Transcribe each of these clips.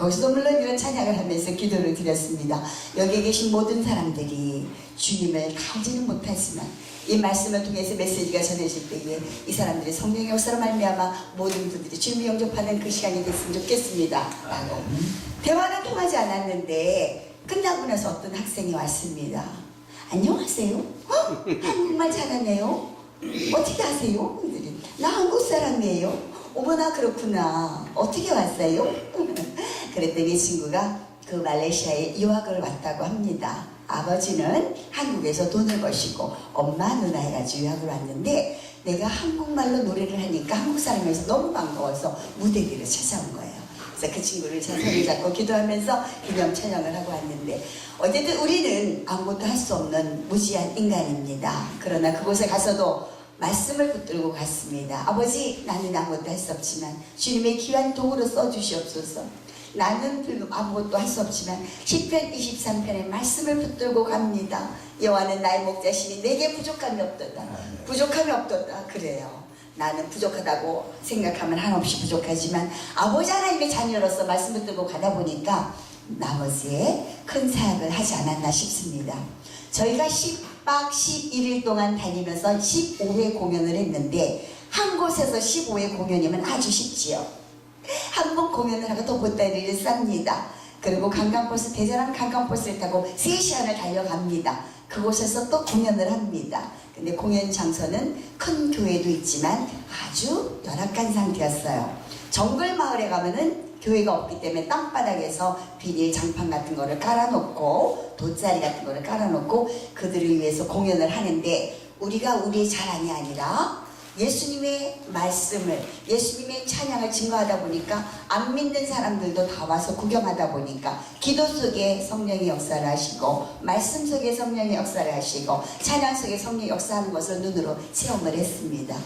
거기서도 물론 이런 찬양을 하면서 기도를 드렸습니다. 여기 계신 모든 사람들이 주님을 알지는 못하지만 이 말씀을 통해서 메시지가 전해질 때에 이 사람들이 성령의 역사로 말미암아 모든 분들이 주님을 영접하는 그 시간이 됐으면 좋겠습니다. 라고 대화는 통하지 않았는데 끝나고 나서 어떤 학생이 왔습니다. 안녕하세요. 어? 한국말 잘하네요. 어떻게 아세요? 나 한국 사람이에요. 어머나 그렇구나. 어떻게 왔어요? 그랬더니 이 친구가 그 말레이시아에 유학을 왔다고 합니다. 아버지는 한국에서 돈을 버시고 엄마 누나 해가지고 유학을 왔는데 내가 한국말로 노래를 하니까 한국 사람이어서 너무 반가워서 무대 위로 찾아온 거예요. 그래서 그 친구를 제 손을 잡고 기도하면서 기념 촬영을 하고 왔는데 어쨌든 우리는 아무것도 할 수 없는 무지한 인간입니다. 그러나 그곳에 가서도 말씀을 붙들고 갔습니다. 아버지 나는 아무것도 할 수 없지만 주님의 귀한 도구로 써주시옵소서. 나는 불- 아무것도 할 수 없지만 10편 23편의 말씀을 붙들고 갑니다. 여호와는 나의 목자시니 내게 부족함이 없도다. 부족함이 없도다. 그래요. 나는 부족하다고 생각하면 한없이 부족하지만 아버지 하나님의 자녀로서 말씀 붙들고 가다 보니까 나머지에 큰 사역을 하지 않았나 싶습니다. 저희가 10박 11일 동안 다니면서 15회 공연을 했는데 한 곳에서 15회 공연이면 아주 쉽지요. 한 번 공연을 하고 또 보따리를 쌉니다. 그리고 관광버스, 대전한 관광버스를 타고 3시간을 달려갑니다. 그곳에서 또 공연을 합니다. 근데 공연 장소는 큰 교회도 있지만 아주 열악한 상태였어요. 정글 마을에 가면은 교회가 없기 때문에 땅바닥에서 비닐 장판 같은 거를 깔아놓고 돗자리 같은 거를 깔아놓고 그들을 위해서 공연을 하는데 우리가 우리의 자랑이 아니라 예수님의 말씀을 예수님의 찬양을 증거하다 보니까 안 믿는 사람들도 다 와서 구경하다 보니까 기도 속에 성령의 역사를 하시고 말씀 속에 성령의 역사를 하시고 찬양 속에 성령의 역사하는 것을 눈으로 체험을 했습니다.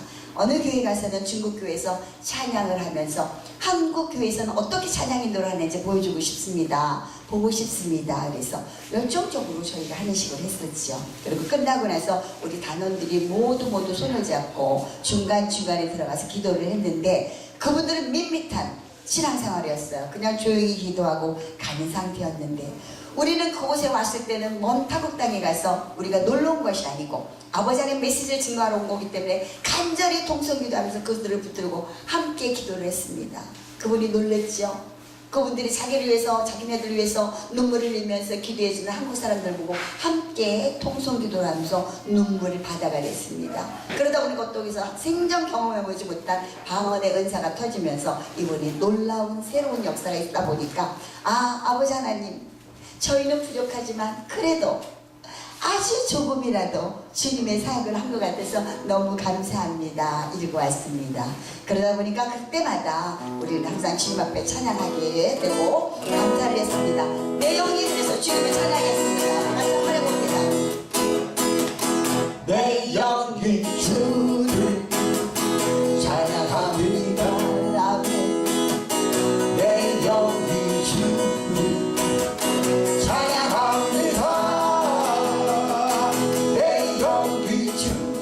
어느 교회 가서는 중국 교회에서 찬양을 하면서 한국 교회에서는 어떻게 찬양 인도를 하는지 보여주고 싶습니다. 보고 싶습니다. 그래서 열정적으로 저희가 하는 식으로 했었죠. 그리고 끝나고 나서 우리 단원들이 모두 모두 손을 잡고 중간중간에 들어가서 기도를 했는데 그분들은 밋밋한 신앙생활이었어요. 그냥 조용히 기도하고 가는 상태였는데 우리는 그곳에 왔을 때는 먼 타국 땅에 가서 우리가 놀러 온 것이 아니고 아버지 하나님 메시지를 증거하러 온 거기 때문에 간절히 동성기도하면서 그들을 붙들고 함께 기도를 했습니다. 그분이 놀랬죠. 그분들이 자기를 위해서 자기네들을 위해서 눈물을 흘리면서 기도해주는 한국 사람들 보고 함께 통성기도를 하면서 눈물을 바다가 됐습니다. 그러다 보니까 또 여기서 생전 경험해보지 못한 방언의 은사가 터지면서 이분이 놀라운 새로운 역사가 있다 보니까 아 아버지 하나님 저희는 부족하지만 그래도 아주 조금이라도 주님의 사역을 한 것 같아서 너무 감사합니다. 읽고 왔습니다. 그러다 보니까 그때마다 우리는 항상 주님 앞에 찬양하게 되고 감사를 했습니다. 내용이 그래서 주님을 찬양해 обіцяв.